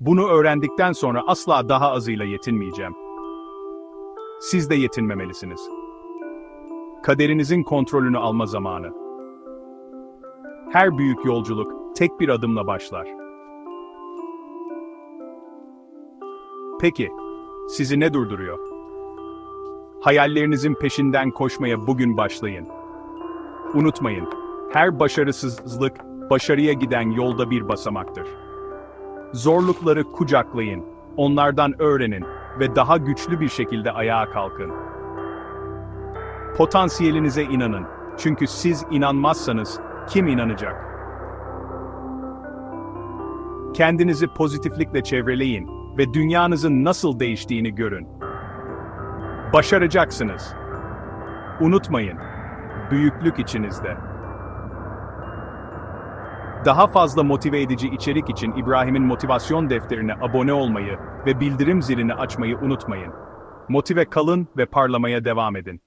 Bunu öğrendikten sonra asla daha azıyla yetinmeyeceğim. Siz de yetinmemelisiniz. Kaderinizin kontrolünü alma zamanı. Her büyük yolculuk tek bir adımla başlar. Peki, sizi ne durduruyor? Hayallerinizin peşinden koşmaya bugün başlayın. Unutmayın, her başarısızlık başarıya giden yolda bir basamaktır. Zorlukları kucaklayın, onlardan öğrenin ve daha güçlü bir şekilde ayağa kalkın. Potansiyelinize inanın. Çünkü siz inanmazsanız kim inanacak? Kendinizi pozitiflikle çevreleyin ve dünyanızın nasıl değiştiğini görün. Başaracaksınız. Unutmayın, büyüklük içinizde. Daha fazla motive edici içerik için İbrahim'in motivasyon defterine abone olmayı ve bildirim zilini açmayı unutmayın. Motive kalın ve parlamaya devam edin.